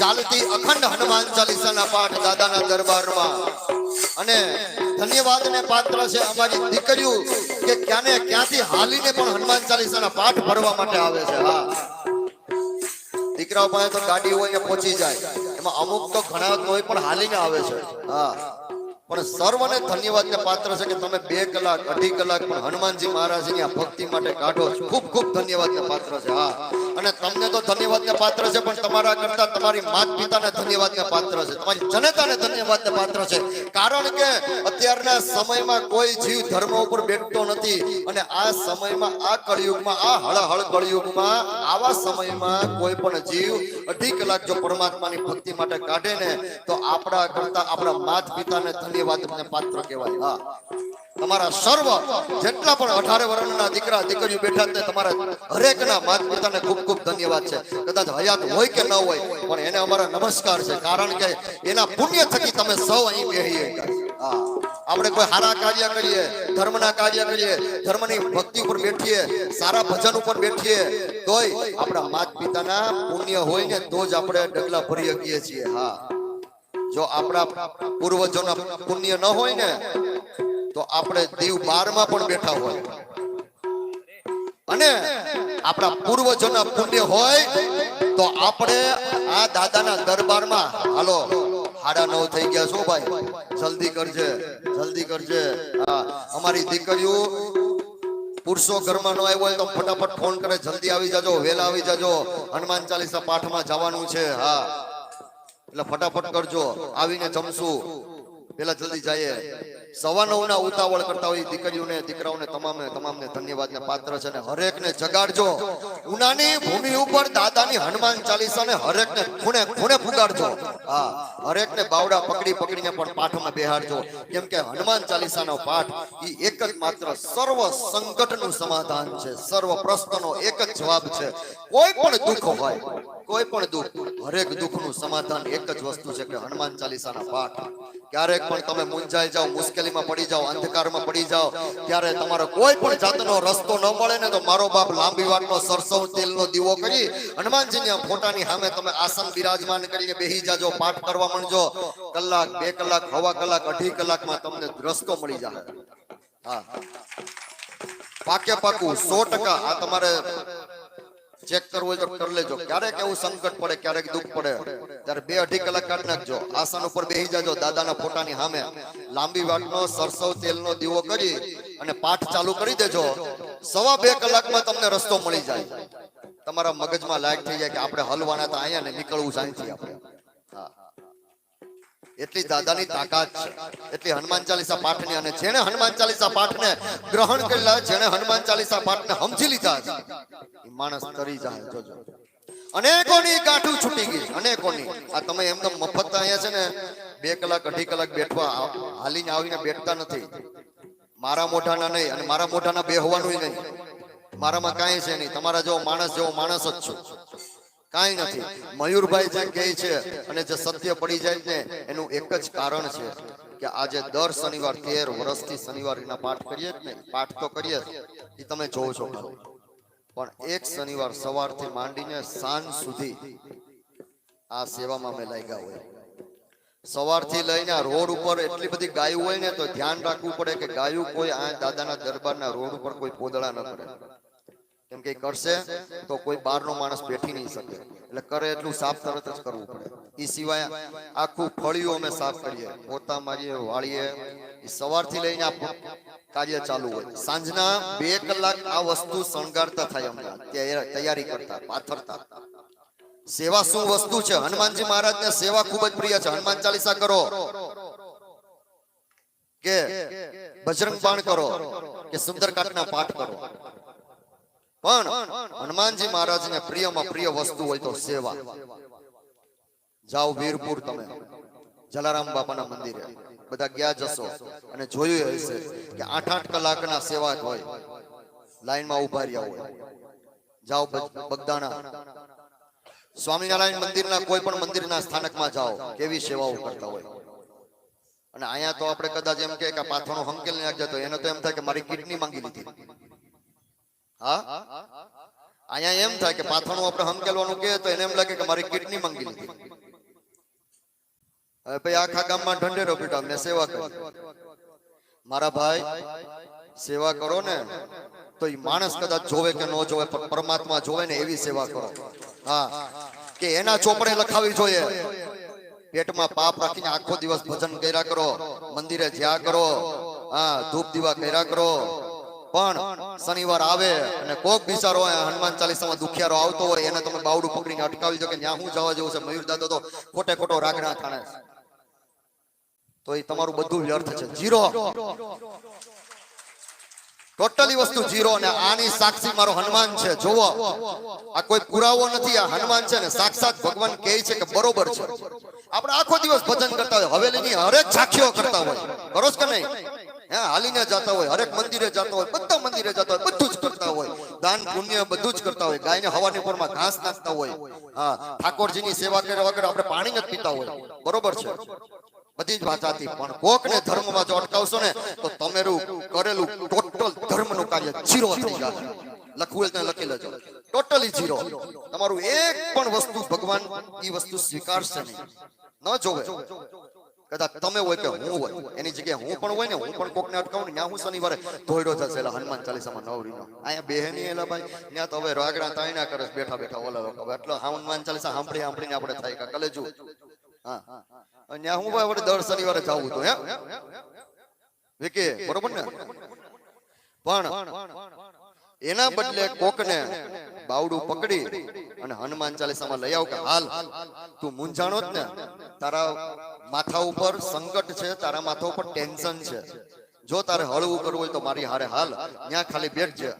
ચાલતી અખંડ હનુમાન ચાલીસાના પાઠ દાદાના દરબારમાં. અને ધન્યવાદ ને પાત્ર છે અમારી દીકરીઓ કે ક્યાંને ક્યાંથી હાલીને પણ હનુમાન ચાલીસાના પાઠ ભરવા માટે આવે છે, હા. દીકરાઓ પાસે તો ગાડી હોય પહોંચી જાય. એમાં અમુક તો ઘણા હોય પણ હાલીને આવે છે, હા. પણ સર્વને ધન્યવાદ ને પાત્ર છે કે તમે બે કલાક, અઢી કલાક પણ હનુમાનજી મહારાજની આ ભક્તિ માટે કાઢો ખૂબ ખૂબ ધન્યવાદ ને પાત્ર છે, હા. અને તમને તો ધન્યવાદ ને પાત્ર છે, પણ તમારા કરતા તમારી માત પિતાને ધન્યવાદ ને પાત્ર છે. તમારી જનતાને ધન્યવાદ ને પાત્ર છે. કારણ કે અત્યારના સમયમાં કોઈ જીવ ધર્મ ઉપર બેઠતો નથી અને આ સમયમાં, આ કળિયુગમાં, આ હળહળ કળિયુગમાં, આવા સમયમાં કોઈ પણ જીવ અઢી કલાક જો પરમાત્માની ભક્તિ માટે કાઢે ને, તો આપણા કરતા આપણા માત પિતાને ધન્યવાદ ને પાત્ર કહેવાય. હા. તમારા સર્વ જેટલા પણ અઢારે વર્ષના દીકરા, દીકરીઓ બેઠા છે, તમારા હરેકના માત પિતાને ખૂબ ખૂબ ધન્યવાદ છે. કદાચ હયાત હોય કે ન હોય, પણ એને અમારા નમસ્કાર છે, કારણ કે એના પુણ્ય થકી તમે સૌ અહીં બેહીએ. આપણે કોઈ સારા કાર્ય કરીએ, ધર્મના કાર્ય કરીએ, ધર્મની ભક્તિ ઉપર બેઠીએ, સારા ભજન ઉપર બેઠીએ, તોય આપણા માત પિતાના પુણ્ય હોય ને તો જ આપણે ડગલા ભરી શકીએ છીએ. હા. જો આપણા પૂર્વજોના પુણ્ય ન હોય ને તો આપણે દીવ બારમાં પણ બેઠા હોય. અને આપણા પૂર્વજોના પુણ્ય હોય, તો આપણે આ દાદાના દરબારમાં, હાલો, સાડા નવ થઈ ગયા શું ભાઈ. જલ્દી કરજે જલ્દી કરજે. અમારી દીકરીઓ પુરુષો ઘરમાં ન આવ્યો હોય તો ફટાફટ ફોન કરે, જલ્દી આવી જાજો, વહેલા આવી જાજો. હનુમાન ચાલીસા પાઠમાં જવાનું છે, હા. એટલે ફટાફટ કરજો, આવીને જમશું. પેલા જલ્દી જઈએ. સવા નવ ના ઉતાવળ કરતા હોય દીકરીઓને, દીકરાઓને તમામે, તમામને ધન્યવાદ ને પાત્ર છે ને હરેક ને જગાડજો. ઉનાની ભૂમિ ઉપર દાદાની હનુમાન ચાલીસા ને હરેક ને ખૂણે ખૂણે પુગાડજો. હા હરેક ને બાવડા પકડી પકડીને પણ પાઠમાં બેહાડજો. કેમ કે હનુમાન ચાલીસાનો પાઠ એ એક જ માત્ર સર્વ સંકટનું સમાધાન છે. સર્વ પ્રશ્નનો એક જ જવાબ છે. કોઈ પણ દુઃખ હોય કોઈ પણ દુઃખ હરેક દુઃખનું સમાધાન એક જ વસ્તુ છે કે હનુમાન ચાલીસાના પાઠ. ક્યારેક પણ તમે મૂંઝાઈ જાઓ, મુશ્કેલીમાં પડી જાઓ, અંધકારમાં પડી જાઓ, ત્યારે તમારો કોઈ પણ જાતનો રસ્તો ન મળે ને તો મારો બાપ લાંબી વાતનો સરસવ તેલનો દીવો કરી હનુમાનજીના ફોટાની સામે તમે આસન બિરાજમાન કરીને બેહી જાજો, પાઠ કરવા માંડજો. કલાક, બે કલાક, હવા કલાક, અઢી કલાકમાં તમને રસ્તો મળી જાય. હા. પાકે પાકું સો ટકા આ તમારે ચેક કરવું હોય તો કરી લેજો. ક્યારેક એવું સંકટ પડે, ક્યારેક દુઃખ પડે. ત્યારે બે અઢી કલાક કાઢી નાખજો. આસન ઉપર બેસી જાજો, દાદાના ફોટાની સામે. લાંબી વાટનો સરસવ તેલનો દીવો કરી અને પાઠ ચાલુ કરી દેજો. સવા બે કલાકમાં તમને રસ્તો મળી જાય. તમારા મગજમાં લાયક થઈ જાય કે આપણે હલવાના તો અહીંયા ને નીકળવું સાંજથી આપણે. એટલી દાદાની તાકાત છે. એટલી હનુમાન ચાલીસા પાઠની અને જેણે હનુમાન ચાલીસા પાઠને ગ્રહણ કરેલા જેણે હનુમાન ચાલીસા પાઠને સમજી લીધા છે માણસ તરી જાય જોજો અનેકોની ગાંઠું છૂટી ગઈ અનેકોની. આ તમે એમને મફત અહીંયા છે ને બે કલાક અઢી કલાક બેઠવા હાલીને આવીને બેઠતા નથી. મારા મોઢાના નહીં અને મારા મોઢાના બે હોવાનું નહીં. મારામાં કાંઈ છે નહીં. તમારા જેવો માણસ જેવો માણસ જ છું. કાંઈ નથી. મયુરભાઈ જે કહે છે અને જે સત્ય પડી જાય ને એનું એક જ કારણ છે કે આજે દર શનિવાર તેર વર્ષથી શનિવારના પાઠ કરીએ ને પાઠ તો કરીએ એ તમે જોવો છો પણ એક શનિવાર સવારથી માંડીને સાંજ સુધી આ સેવામાં અમે લાગ્યા હોય. સવારથી લઈને રોડ ઉપર એટલી બધી ગાયું હોય ને તો ધ્યાન રાખવું પડે કે ગાયું કોઈ આ દાદાના દરબારના રોડ ઉપર કોઈ પોદળા ન કરે. કેમ કે કરશે તો કોઈ બહારનો માણસ બેઠી નહીં શકે. એટલે કરે એટલું સાફ તરત જ કરવું પડે. એ સિવાય આખું ફળિયું અમે સાફ કરીએ. પોતા મારીએ, વાળીએ સવારથી લઈને આ કાર્ય ચાલુ હોય. સાંજના બે કલાક આ વસ્તુ શણગારતા થાય અમને. તૈયારી કરતા, પાથરતા. સેવા શું વસ્તુ છે? હનુમાનજી મહારાજ ને સેવા ખૂબ જ પ્રિય છે. હનુમાન ચાલીસા કરો. કે બજરંગ બાણ કરો. કે સુંદરકાંઠના પાઠ કરો. પણ હનુમાનજી મહારાજને પ્રિયમાં પ્રિય વસ્તુ હોય તો સેવા. જાઓ વીરપુર તમે. જલારામ બાપાના મંદિરે. બધા ગયા જશો અને જોયું હશે કે આઠ આઠ કલાકના સેવા હોય. લાઈનમાં ઊભા રહ્યા હોય. જાઓ બગદાણા. સ્વામિનારાયણ મંદિરના કોઈ પણ મંદિરના સ્થાનકમાં જાઓ. કેવી સેવાઓ કરતા હોય. અને અહીંયા તો આપણે કદાચ એમ કે પાથરનો હંકેલ નાખજો તો એને તો એમ થાય કે મારી કિડની માંગી લીધી. હા? અહીંયા એમ થાય કે પાથણું આપણે હંકેલવાનું કે તો એને એમ લાગે કે મારી કિડની માંગી લીધી. હવે ભાઈ આખા ગામમાં ઢંઢેરો પીટા મેં સેવા કરી. મારા ભાઈ, સેવા કરો ને તો એ માણસ કદાચ જોવે કે ન જોવે, પણ પરમાત્મા જોવે ને એવી સેવા કરો. હા. કે એના ચોપડે લખાવી જોઈએ. પેટમાં પાપ રાખીને આખો દિવસ ભજન કર્યા કરો, મંદિરે જ્યા કરો, હા, ધૂપ દીવા કર્યા કરો પણ શનિવાર આવે અને કોક બિચારો હનુમાન ચાલીસામાં દુખિયારો આવતો હોય, એને તમે બાવડું પકડીને અટકાવી દો કે ત્યાં હું જવા જેવું છે? મયુર દાદો તો ખોટે ખોટો થાણે. છે. તો એ તમારું બધું વ્યર્થ છે. જીરો. ટોટલી વસ્તુ જીરો અને આની સાક્ષી મારો હનુમાન છે. જોવો આ કોઈ પુરાવો નથી, આ હનુમાન છે ને સાક્ષાત ભગવાન કહે છે કે બરોબર છે. આપણે આખો દિવસ ભજન કરતા હોય. હવેલીની હરેક સાક્ષીઓ કરતા હોય. કરો કે નહીં? હે, હાલીને જતા હોય, હરેક મંદિરે જતા હોય, બધા મંદિરે જતા હોય, બધું જ કરતા હોય. દાન, પુણ્ય બધું જ કરતા હોય. ગાયને હવાની પોરમાં ઘાસ નાખતા હોય. હા, ઠાકોરજીની સેવા કર્યા વગર આપણે પાણી જ પીતા હોય. બરોબર છે? બધી જ વાત હતી પણ કોકને ધર્મમાં જો અટકાવશો ને, તો તમે કરેલું ટોટલ ધર્મનું કાર્ય જીરો થઈ જશે. લખવું એટલે લખી લેજો. ટોટલી જીરો તમારું એક પણ વસ્તુ ભગવાન એ વસ્તુ સ્વીકારશે નહીં. ન જોવે. કદાચ તમે હોય કે હું હોય. એની જગ્યાએ હું પણ હોય ને, હું પણ કોકને અટકાવું ને, ત્યાં હું શનિવારે ધોયડો થશે હનુમાન ચાલીસામાં નવરીનો. અહીંયા બેહની એલા ભાઈ, ત્યાં તો હવે રાગડા તાયના કરે બેઠા બેઠા ઓલા લોકો. એટલે હનુમાન ચાલીસા સાંભળી સાંભળીને આપણે થાય કે કલેજું. હા. ત્યાં હું ભાઈ આપણે દર શનિવારે જવું તો હે? વિકે, બરોબર ને? પણ એના બદલે કોકને બાવડું પકડી અને હનુમાન ચાલીસામાં લઈ આવ કે હાલ, તું મૂંઝાણો જ ને. તારા માથા ઉપર સંકટ છે, તારા માથા ઉપર ટેન્શન છે. જો તારે હળવું કરવું હોય તો મારી હારે હાલ ત્યાં ખાલી બેઠજે.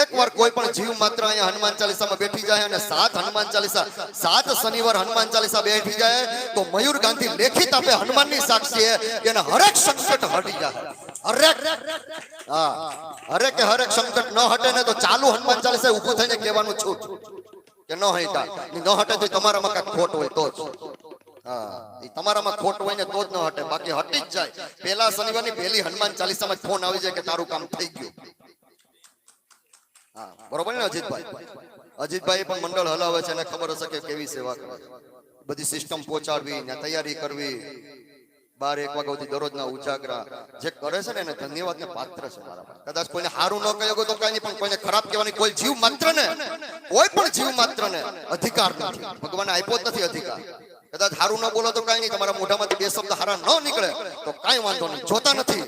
એક વાર કોઈ પણ જીવ માત્ર અહીંયા હનુમાન ચાલીસામાં બેઠી જાય અને સાત હનુમાન ચાલીસા, સાત શનિવાર હનુમાન ચાલીસા બેઠી જાય, તો મયુર ગાંધી લેખિત આપે હનુમાનની સાક્ષી એને હરેક સંકટ હટી જાય. હરેક. હા. હરેક કે હરેક સંકટ ન હટે ને તો ચાલુ હનુમાન ચાલીસા ઊભું થઈને કહેવાનું છું. કે ન હટા ન હટે તો તમારામાં કાંઈક ખોટ હોય તો તમારામાં ખોટ હોય ને તો જ ન હટે. બાકી હટી જ જાય. પહેલા શનિવારની પહેલી હનુમાન ચાલીસામાં ફોન આવી જાય કે તારું કામ થઈ ગયું. હા, બરોબર ને અજીતભાઈ? અજીતભાઈ પણ મંડળ હલાવે છે એને ખબર હશે કે કેવી સેવા કરે. બધી સિસ્ટમ પહોંચાડવી ને તૈયારી કરવી. બાર એક વાગ્યા સુધી દરરોજના ઉજાગરા જે કરે છે ને એને ધન્યવાદ ને પાત્ર છે કદાચ કોઈને સારું ન કહ્યું તો કઈ નહીં, પણ કોઈને ખરાબ કહેવાની કોઈ જીવ માત્ર ને, કોઈ પણ જીવ માત્ર ને અધિકાર નથી. ભગવાન આપ્યો જ નથી અધિકાર. કદાચ સારું ન બોલો તો કઈ નહીં, તમારા મોઢામાંથી બે શબ્દ હારા ન નીકળે, તો કઈ વાંધો નહીં. જોતા નથી.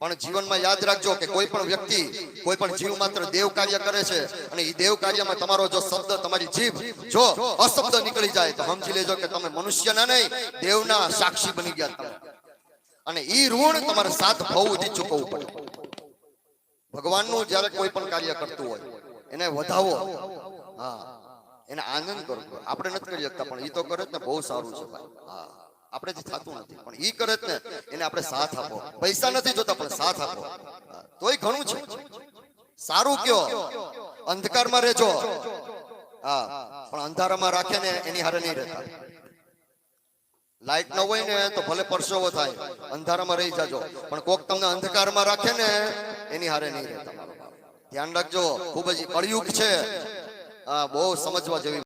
પણ જીવનમાં યાદ રાખજો કે કોઈ પણ વ્યક્તિ, કોઈ પણ જીવ માત્ર દેવ કાર્ય કરે છે અને એ દેવ કાર્યમાં તમારો જો શબ્દ, તમારી જીભ જો અશબ્દ નીકળી જાય, તો સમજી લેજો કે તમે મનુષ્યના નહીં, દેવના સાક્ષી બની ગયા તમે. અને ઈ ઋણ તમારે સાથ ભવથી ચૂકવવું પડે. ભગવાનનું જ્યારે કોઈ પણ કાર્ય કરતું હોય, એને વધાવો. હા. એને આનંદ કરો. આપણે નથી કરી શકતા, પણ એ તો કરે ને, બહુ સારું છે ભાઈ. હા. આપણેથી થતું નથી. પણ ઈ કરે ને એને આપણે સાથ આપો. પૈસા નથી જોતા પણ સાથ આપો. તોય ઘણું છે. સારું કયો? અંધકારમાં રહેજો. હા પણ અંધારામાં રાખે ને એની હારે નહીં રહેતા. લાઈટ ન હોય ને તો ભલે પરસેવો થાય. અંધારામાં રહી જાજો. પણ કોક તમને અંધકારમાં રાખે ને એની હારે નહીં રહેતા. ધ્યાન રાખજો. ખૂબ જ કળિયુગ છે. હા બહુ સમજવા જેવી